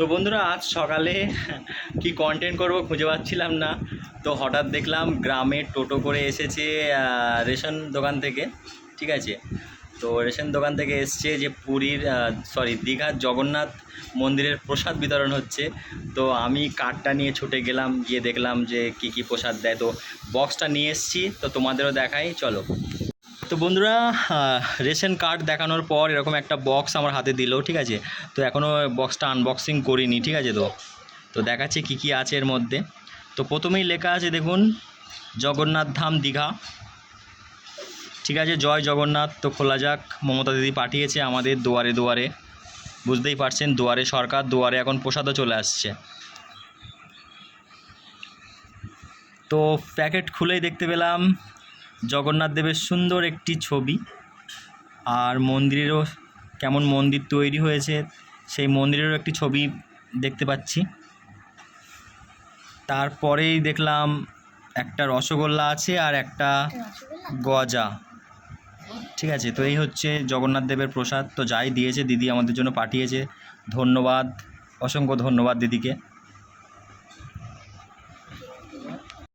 তো বন্ধুরা, আজ সকালে কি কন্টেন্ট করব খুঁজে পাচ্ছিলাম না। তো হঠাৎ দেখলাম গ্রামে টোটো করে এসেছে রেশন দোকান থেকে, ঠিক আছে? তো রেশন দোকান থেকে এসছে যে পুরীর সরি দীঘার জগন্নাথ মন্দিরের প্রসাদ বিতরণ হচ্ছে। তো আমি কার্ডটা নিয়ে ছুটে গেলাম, গিয়ে দেখলাম যে কি কি প্রসাদ দেয়। তো বক্সটা নিয়ে এসছি, তো তোমাদেরও দেখাই, চলো। তো বন্ধুরা রেশন কার্ড দেখানোর পর এরকম একটা বক্স আমার হাতে দিল, ঠিক আছে? তো এখনও বক্সটা আনবক্সিং করিনি, ঠিক আছে তো? তো দেখাচ্ছি কি কি আছে এর মধ্যে। তো প্রথমেই লেখা আছে দেখুন, জগন্নাথ ধাম দীঘা। ঠিক আছে, জয় জগন্নাথ। তো খোলা যাক, মমতা দিদি পাঠিয়েছে আমাদের দুয়ারে দুয়ারে। বুঝতেই পারছেন, দুয়ারে সরকার, দুয়ারে এখন প্রসাদও চলে আসছে। তো প্যাকেট খুলেই দেখতে পেলাম জগন্নাথ দেবের সুন্দর একটি ছবি। আর মন্দিরেরও কেমন মন্দির তৈরি হয়েছে, সেই মন্দিরেরও একটি ছবি দেখতে পাচ্ছি। তারপরেই দেখলাম একটা রসগোল্লা আছে আর একটা গজা। ঠিক আছে, তো এই হচ্ছে জগন্নাথ দেবের প্রসাদ। তো যাই দিয়েছে, দিদি আমাদের জন্য পাঠিয়েছে। ধন্যবাদ, অসংখ্য ধন্যবাদ দিদিকে।